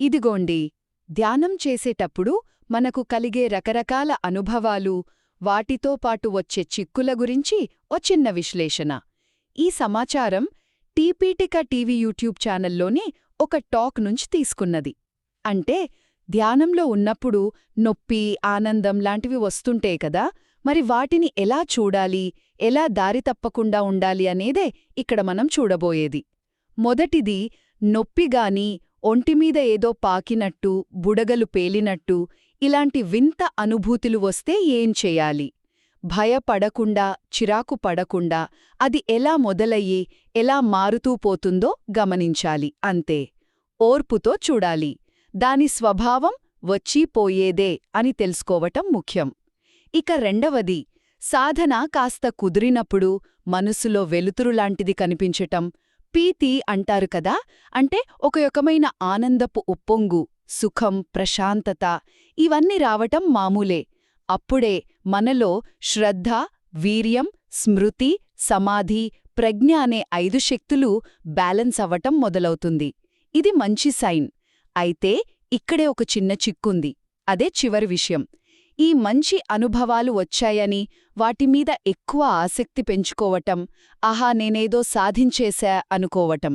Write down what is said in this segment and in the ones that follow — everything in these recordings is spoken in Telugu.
ఇదిగోండి ధ్యానం చేసేటప్పుడు మనకు కలిగే రకరకాల అనుభవాలు వాటితో పాటు వచ్చే చిక్కుల గురించి ఓ చిన్న విశ్లేషణ. ఈ సమాచారం టీపీటిక టీవీ యూట్యూబ్ ఛానల్లోని ఒక టాక్ నుంచి తీసుకున్నది. అంటే ధ్యానంలో ఉన్నప్పుడు నొప్పి ఆనందం లాంటివి వస్తుంటే కదా మరి వాటిని ఎలా చూడాలి ఎలా దారి తప్పకుండా ఉండాలి అనేదే ఇక్కడ మనం చూడబోయేది. మొదటిది నొప్పిగాని ఒంటిమీద ఏదో పాకినట్టు బుడగలు పేలినట్టు ఇలాంటి వింత అనుభూతులు వస్తే ఏం చెయ్యాలి భయపడకుండా చిరాకు పడకుండా అది ఎలా మొదలయ్యి ఎలా మారుతూ పోతుందో గమనించాలి అంతే. ఓర్పుతో చూడాలి. దాని స్వభావం వచ్చిపోయేదే అని తెలుసుకోవటం ముఖ్యం. ఇక రెండవది సాధన కాస్త కుదిరినప్పుడు మనసులో వెలుతురులాంటిది కనిపించటం పీతి అంటారు కదా? అంటే ఒక యొకమైన ఆనందపు ఉప్పొంగు సుఖం ప్రశాంతత ఇవన్నీ రావటం మామూలే. అప్పుడే మనలో శ్రద్ధ వీర్యం స్మృతి సమాధి ప్రజ్ఞ అనే ఐదు శక్తులు బ్యాలెన్స్ అవ్వటం మొదలవుతుంది. ఇది మంచి సైన్. అయితే ఇక్కడే ఒక చిన్న చిక్కుంది. అదే చివరి విషయం. ఈ మంచి అనుభవాలు వచ్చాయని వాటిమీద ఎక్కువ ఆసక్తి పెంచుకోవటం ఆహా నేనేదో సాధించేశా అనుకోవటం.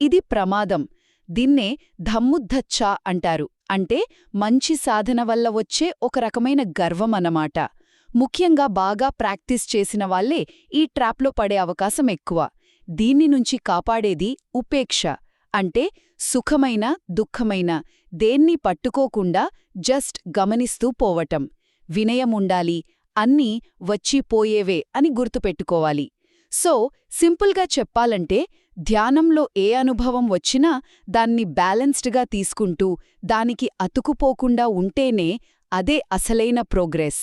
ఇది ప్రమాదం. దీన్నే ధమ్ముద్ధచ్చ అంటారు. అంటే మంచి సాధన వల్ల వచ్చే ఒక రకమైన గర్వమన్నమాట ముఖ్యంగా బాగా ప్రాక్టీస్ చేసిన వాళ్ళే ఈ ట్రాప్లో పడే అవకాశం ఎక్కువ. దీన్ని నుంచి కాపాడేది ఉపేక్ష. అంటే సుఖమైన దుఃఖమైన దేన్ని పట్టుకోకుండా జస్ట్ గమనిస్తూ పోవటం. వినయముండాలి అన్నీ వచ్చిపోయేవే అని గుర్తుపెట్టుకోవాలి. సో సింపుల్గా చెప్పాలంటే ధ్యానంలో ఏ అనుభవం వచ్చినా దాన్ని బ్యాలెన్స్డ్గా తీసుకుంటూ దానికి అతుకుపోకుండా ఉంటేనే అదే అసలైన ప్రోగ్రెస్.